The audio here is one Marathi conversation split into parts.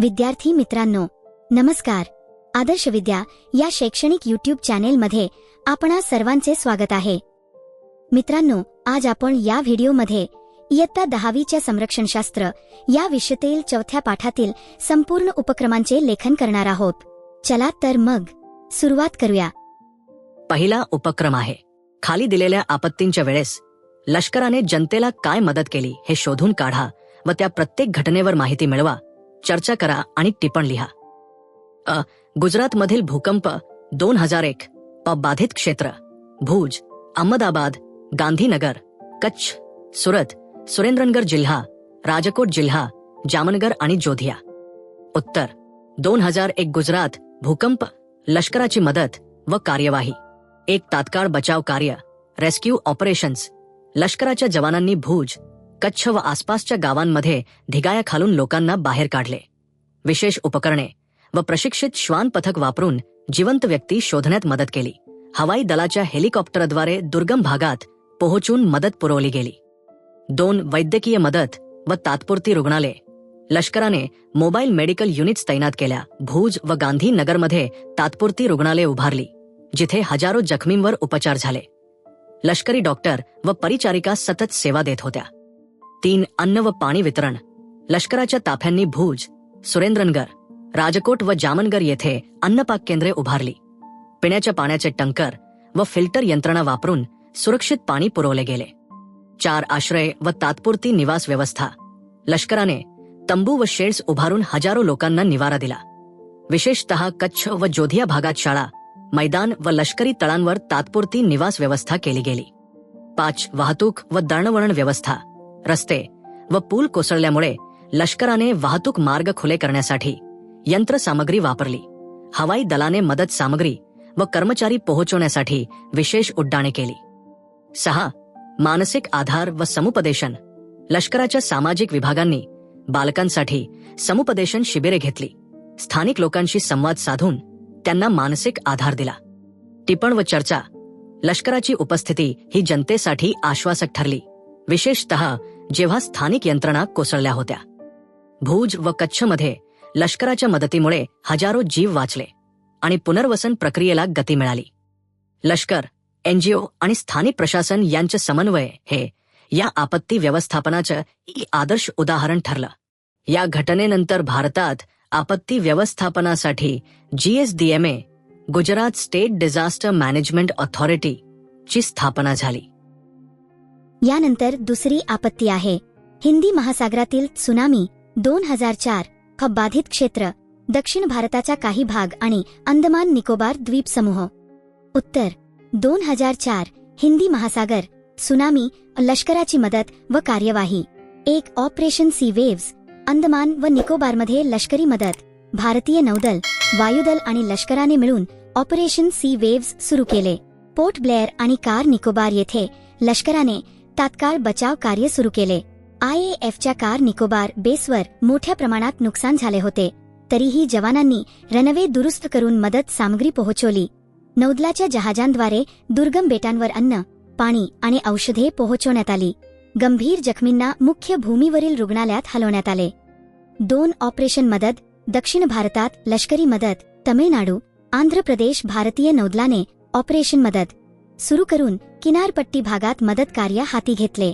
विद्यार्थी मित्रांनो नमस्कार. आदर्श विद्या या शैक्षणिक युट्यूब चॅनेलमध्ये आपणा सर्वांचे स्वागत आहे. मित्रांनो आज आपण या व्हिडिओमध्ये इयत्ता दहावीच्या संरक्षणशास्त्र या विषयातील चौथ्या पाठातील संपूर्ण उपक्रमांचे लेखन करणार आहोत. चला तर मग सुरुवात करूया. पहिला उपक्रम आहे. खाली दिलेल्या आपत्तींच्या वेळेस लष्कराने जनतेला काय मदत केली हे शोधून काढा व त्या प्रत्येक घटनेवर माहिती मिळवा. चर्चा करा आणि टिपण लिहा. अ गुजरातमधील भूकंप दोन हजार एक प बाधित क्षेत्र भुज अहमदाबाद गांधीनगर कच्छ सुरत सुरेंद्रनगर जिल्हा राजकोट जिल्हा जामनगर आणि जोधिया. उत्तर दोन हजार एक गुजरात भूकंप लष्कराची मदत व कार्यवाही. एक तात्काळ बचाव कार्य रेस्क्यू ऑपरेशन्स लष्कराच्या जवानांनी भुज कच्छ व आसपासच्या गावांमध्ये ढिगाया खालून लोकांना बाहेर काढले. विशेष उपकरणे व प्रशिक्षित श्वान पथक वापरून जिवंत व्यक्ती शोधण्यात मदत केली. हवाई दलाच्या हेलिकॉप्टरद्वारे दुर्गम भागात पोहोचून मदत पुरवली गेली. दोन वैद्यकीय मदत व तात्पुरती रुग्णालय लष्कराने मोबाईल मेडिकल युनिट्स तैनात केल्या. भूज व गांधीनगरमध्ये तात्पुरती रुग्णालय उभारली जिथे हजारो जखमींवर उपचार झाले. लष्करी डॉक्टर व परिचारिका सतत सेवा देत होत्या. तीन अन्न व पाणी वितरण. लष्कराच्या ताफ्यांनी भुज सुरेंद्रनगर राजकोट व जामनगर येथे अन्नपाक केंद्रे उभारली. पिण्याच्या पाण्याचे टंकर व फिल्टर यंत्रणा वापरून सुरक्षित पाणी पुरवले गेले. चार आश्रय व तात्पुरती निवास व्यवस्था. लष्कराने तंबू व शेड्स उभारून हजारो लोकांना निवारा दिला. विशेषतः कच्छ व जोधिया भागात शाळा मैदान व लष्करी तळांवर तात्पुरती निवास व्यवस्था केली गेली. पाच वाहतूक व दळणवळण व्यवस्था. रस्ते व पूल कोसळल्यामुळे लष्कराने वाहतूक मार्ग खुले करण्यासाठी यंत्रसामग्री वापरली. हवाई दलाने मदत सामग्री व कर्मचारी पोहोचवण्यासाठी विशेष उड्डाणे केली. सहा. मानसिक आधार व समुपदेशन. लष्कराच्या सामाजिक विभागांनी बालकांसाठी समुपदेशन शिबिरे घेतली. स्थानिक लोकांशी संवाद साधून त्यांना मानसिक आधार दिला. टिपण व चर्चा. लष्कराची उपस्थिती ही जनतेसाठी आश्वासक ठरली. विशेषतः जेव्हा स्थानिक यंत्रणा कोसळल्या होत्या. भूज व कच्छमध्ये लष्कराच्या मदतीमुळे हजारो जीव वाचले आणि पुनर्वसन प्रक्रियेला गती मिळाली. लष्कर एनजीओ आणि स्थानिक प्रशासन यांचे समन्वय हे या आपत्ती व्यवस्थापनाचं एक आदर्श उदाहरण ठरलं. या घटनेनंतर भारतात आपत्ती व्यवस्थापनासाठी GSDMA Gujarat state disaster management authority ची स्थापना झाली. यानंतर दुसरी आपत्ती आहे. हिंदी महासागरातील त्सुनामी दोन हजार चार ह बाधित क्षेत्र दक्षिण भारताचा काही भाग आणि अंदमान निकोबार द्वीपसमूह. उत्तर दोन हजार चार हिंदी महासागर सुनामी लष्कराची मदत व कार्यवाही. एक ऑपरेशन सी वेव्स अंदमान व निकोबारमध्ये लष्करी मदत भारतीय नौदल वायुदल आणि लष्कराने मिळून ऑपरेशन सी वेव्स सुरू केले. पोर्ट ब्लेअर आणि कार निकोबार येथे लष्कराने तात्काळ बचाव कार्य सुरू केले. आयएएफच्या कार निकोबार बेसवर मोठ्या प्रमाणात नुकसान झाले होते. तरीही जवानांनी रनवे दुरुस्त करून मदत सामग्री पोहोचवली. नौदलाच्या जहाजांद्वारे दुर्गम बेटांवर अन्न पाणी आणि औषधे पोहोचवण्यात आली. गंभीर जखमींना मुख्य भूमीवरील रुग्णालयात हलवण्यात आले. दोन ऑपरेशन मदत दक्षिण भारतात लष्करी मदत तमिळनाडू आंध्र प्रदेश भारतीय नौदलाने ऑपरेशन मदत सुरू करून किनारपट्टी भागात मदत कार्य हाती घेतले.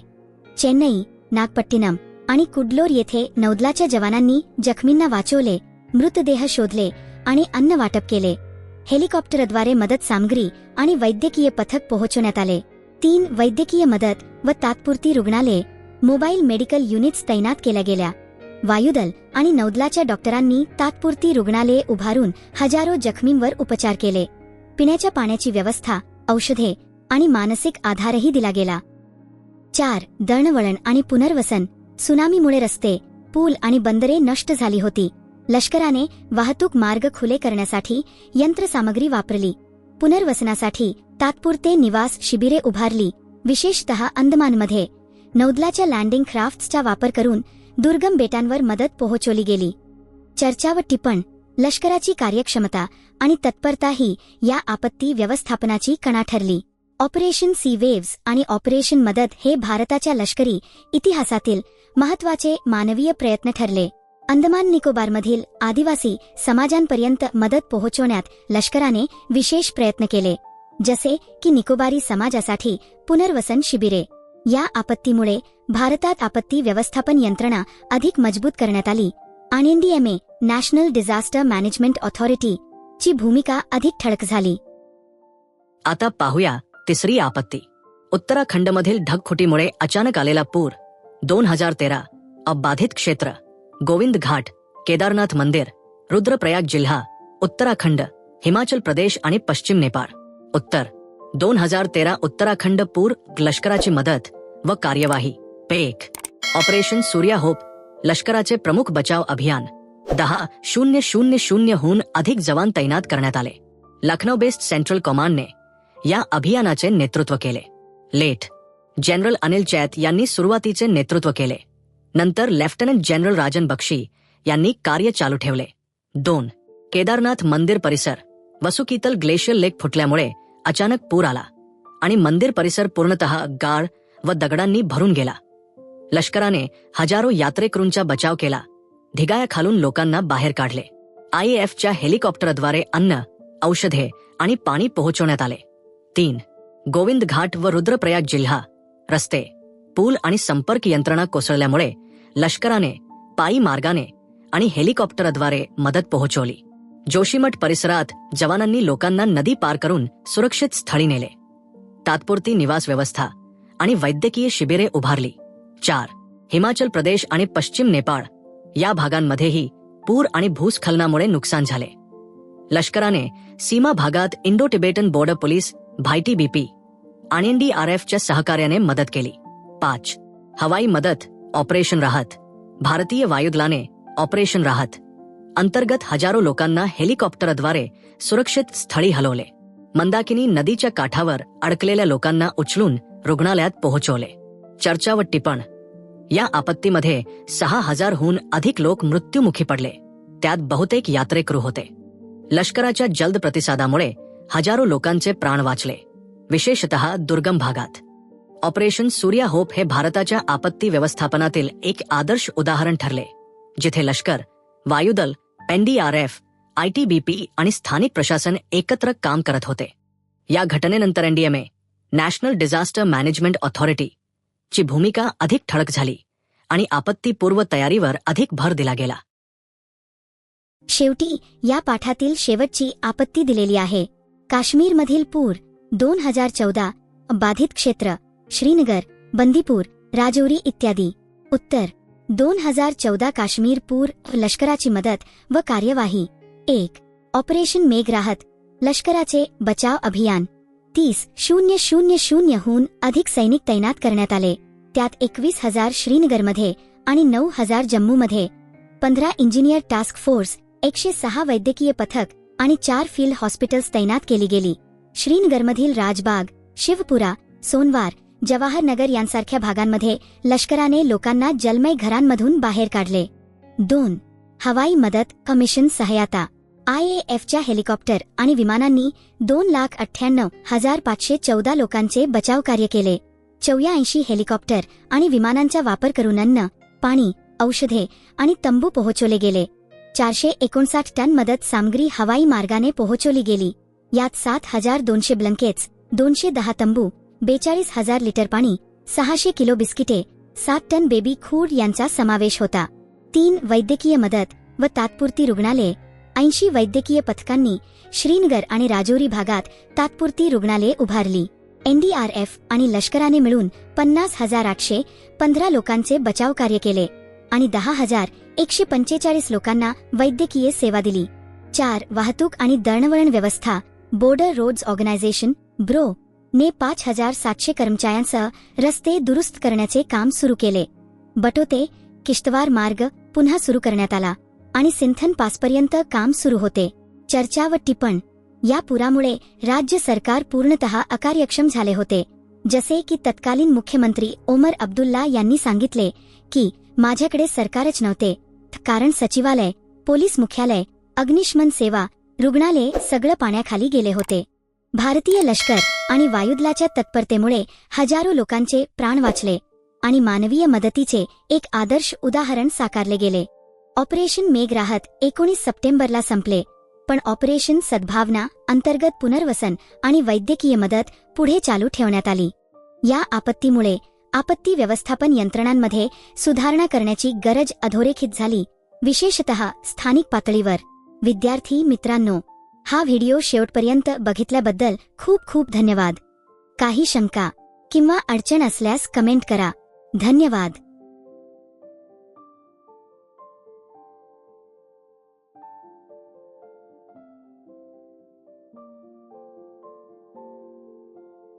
चेन्नई नागपट्टिनम आणि कुडलोर येथे नौदलाच्या जवानांनी जखमींना वाचवले मृतदेह शोधले आणि अन्न वाटप केले. हेलिकॉप्टरद्वारे मदत सामग्री आणि वैद्यकीय पथक पोहोचवण्यात आले. तीन वैद्यकीय मदत व तात्पुरती रुग्णालये मोबाईल मेडिकल युनिट्स तैनात केल्या गेल्या. वायुदल आणि नौदलाच्या डॉक्टरांनी तात्पुरती रुग्णालये उभारून हजारो जखमींवर उपचार केले. पिण्याच्या पाण्याची व्यवस्था औषधे आणि मानसिक आधारही दिला गेला. चार दळणवळण आणि पुनर्वसन. सुनामीमुळे रस्ते पूल आणि बंदरे नष्ट झाली होती. लष्कराने वाहतूक मार्ग खुले करण्यासाठी यंत्रसामग्री वापरली. पुनर्वसनासाठी तात्पुरते निवास शिबिरे उभारली विशेषतः अंदमानमध्ये. नौदलाच्या लँडिंग क्राफ्ट्सचा वापर करून दुर्गम बेटांवर मदत पोहोचवली गेली. चर्चा व टिपण लष्कराची कार्यक्षमता आणि तत्परता ही या आपत्ती व्यवस्थापनाची कणा ठरली. ऑपरेशन सी वेव्स आणि ऑपरेशन मदत हे भारताच्या लष्करी इतिहासातील महत्त्वाचे मानवीय प्रयत्न ठरले. अंदमान निकोबारमधील आदिवासी समाजांपर्यंत मदत पोहोचवण्यात लष्कराने विशेष प्रयत्न केले जसे की निकोबारी समाजासाठी पुनर्वसन शिबिरे. या आपत्तीमुळे भारतात आपत्ती व्यवस्थापन यंत्रणा अधिक मजबूत करण्यात आली आणि NDMA national disaster management authority ची भूमिका अधिक ठळक झाली. आता पाहूया तिसरी आपत्ती. उत्तराखंडमधील ढगफुटीमुळे अचानक आलेला पूर. दोन हजार तेरा. अबाधित क्षेत्र. गोविंद घाट. केदारनाथ मंदिर. रुद्रप्रयाग जिल्हा. उत्तराखंड. हिमाचल प्रदेश आणि पश्चिम नेपाळ. उत्तर. दोन हजार तेरा उत्तराखंड पूर लष्कराची मदत व कार्यवाही. पेक. Operation Surya hope. लष्कराचे प्रमुख बचाव अभियान. दहा. शून्य शून्य शून्यहून अधिक जवान तैनात करण्यात आले. लखनौ बेस्ड सेंट्रल कमांडने या अभियानाचे नेतृत्व केले. लेट जनरल अनिल चैत यांनी सुरुवातीचे नेतृत्व केले. नंतर लेफ्टनंट जनरल राजन बक्षी यांनी कार्य चालू ठेवले. दोन केदारनाथ मंदिर परिसर वसुकीतल ग्लेशियर लेक फुटल्यामुळे अचानक पूर आला आणि मंदिर परिसर पूर्णतः गाळ व दगडांनी भरून गेला. लष्कराने हजारो यात्रेकरूंचा बचाव केला. ढिगायाखालून लोकांना बाहेर काढले. आय एफच्या हेलिकॉप्टरद्वारे अन्न औषधे आणि पाणी पोहोचवण्यात आले. तीन गोविंद घाट व रुद्रप्रयाग जिल्हा रस्ते पूल आणि संपर्क यंत्रणा कोसळल्यामुळे लष्कराने पायी मार्गाने आणि हेलिकॉप्टरद्वारे मदत पोहोचवली. जोशीमठ परिसरात जवानांनी लोकांना नदी पार करून सुरक्षित स्थळी नेले. तात्पुरती निवास व्यवस्था आणि वैद्यकीय शिबिरे उभारली. चार हिमाचल प्रदेश आणि पश्चिम नेपाळ या भागांमध्येही पूर आणि भूस्खलनामुळे नुकसान झाले. लष्कराने सीमा भागात Indo Tibetan border police ITBP आणि एनडीआरएफच्या सहकार्याने मदत केली. पाच. हवाई मदत ऑपरेशन राहत. भारतीय वायुदलाने ऑपरेशन राहत. अंतर्गत हजारो लोकांना हेलिकॉप्टरद्वारे सुरक्षित स्थळी हलवले. मंदाकिनी नदीच्या काठावर अडकलेल्या लोकांना उचलून रुग्णालयात पोहोचवले. चर्चा व टिपण. या आपत्तीमध्ये सहा हजारहून अधिक लोक मृत्युमुखी पडले. त्यात बहुतेक यात्रेकरू होते. लष्कराच्या जलद प्रतिसादामुळे हजारो लोकांचे प्राण वाचले. विशेषतः दुर्गम भागात. ऑपरेशन सूर्या होप हे भारताच्या आपत्ती व्यवस्थापनातील एक आदर्श उदाहरण ठरले. जिथे लष्कर वायुदल एनडीआरएफ आयटीबीपी आणि स्थानिक प्रशासन एकत्र काम करत होते. या घटनेनंतर NDMA national disaster management authority ची भूमिका अधिक ठळक झाली आणि आपत्तीपूर्व तयारीवर अधिक भर दिला गेला. शेवटी या पाठातील शेवटची आपत्ती दिलेली आहे. काश्मीरमधील पूर दोन हजार चौदा बाधित क्षेत्र श्रीनगर बंदीपूर राजौरी इत्यादी. उत्तर दोन हजार चौदा काश्मीर पूर लष्कराची मदत व कार्यवाही. एक ऑपरेशन मेघराहत लष्कराचे बचाव अभियान. तीस शून्य शून्य शून्यहून अधिक सैनिक तैनात करण्यात आले. त्यात एकवीस हजार श्रीनगरमध्ये आणि नऊ हजार जम्मूमध्ये. पंधरा इंजिनियर टास्क फोर्स एकशे सहा वैद्यकीय पथक आणि चार फील्ड हॉस्पिटल्स तैनात केली गेली. श्रीनगरमधील राजबाग शिवपुरा सोनवार जवाहरनगर यांसारख्या भागांमध्ये लष्कराने लोकांना जलमय घरांमधून बाहेर काढले. दोन हवाई मदत कमिशन सहायता आयएएफच्या हेलिकॉप्टर आणि विमानांनी दोन लाख अठ्ठ्याण्णव हजार पाचशे चौदा लोकांचे बचाव कार्य केले. चौऱ्याऐंशी हेलिकॉप्टर आणि विमानांचा वापर करून अन्न पाणी औषधे आणि तंबू पोहोचवले गेले. चारशे एकोणसाठ टन मदत सामग्री हवाई मार्गाने पोहोचवली गेली. यात सात हजार दोनशे ब्लंकेट्स दोनशे दहा तंबू बेचाळीस हजार लिटर पाणी सहाशे किलो बिस्किटे सात टन बेबी खूड यांचा समावेश होता. तीन वैद्यकीय मदत व तात्पुरती रुग्णालये ऐंशी वैद्यकीय पथकांनी श्रीनगर आणि राजौरी भागात तात्पुरती रुग्णालये उभारली. एनडीआरएफ आणि लष्कराने मिळून पन्नास हजार आठशे पंधरा लोकांचे बचाव कार्य केले. आणि दहा हजार एकशे पंचेचाळीस लोकांना वैद्यकीय सेवा दिली. चार वाहतूक आणि दळणवळण व्यवस्था बॉर्डर रोड्स ऑर्गनायझेशन ब्रो ने पाच हजार सातशे कर्मचाऱ्यांसह रस्ते दुरुस्त करण्याचे काम सुरू केले. बटोते किश्तवार मार्ग पुन्हा सुरू करण्यात आला आणि सिंथन पासपर्यंत काम सुरू होते. चर्चा व टिपण या पुरामुळे राज्य सरकार पूर्णतः अकार्यक्षम झाले होते. जसे की तत्कालीन मुख्यमंत्री ओमर अब्दुल्ला यांनी सांगितले की माझ्याकडे सरकारच नव्हते. कारण सचिवालय पोलीस मुख्यालय अग्निशमन सेवा रुग्णालय सगळं पाण्याखाली गेले होते. भारतीय लष्कर आणि वायुदलाच्या तत्परतेमुळे हजारो लोकांचे प्राण वाचले आणि मानवीय मदतीचे एक आदर्श उदाहरण साकारले गेले. ऑपरेशन मेघराहत एकोणीस सप्टेंबरला संपले पण ऑपरेशन सद्भावना अंतर्गत पुनर्वसन आणि वैद्यकीय मदत पुढे चालू ठेवण्यात आली. या आपत्तीमुळे आपत्ती व्यवस्थापन यंत्रणांमध्ये सुधारणा करण्याची गरज अधोरेखित झाली विशेषतः स्थानिक पातळीवर. विद्यार्थी मित्रांनो हा व्हिडिओ शेवटपर्यंत बघितल्याबद्दल खूप खूप धन्यवाद. काही शंका किंवा अडचण असल्यास कमेंट करा. धन्यवाद.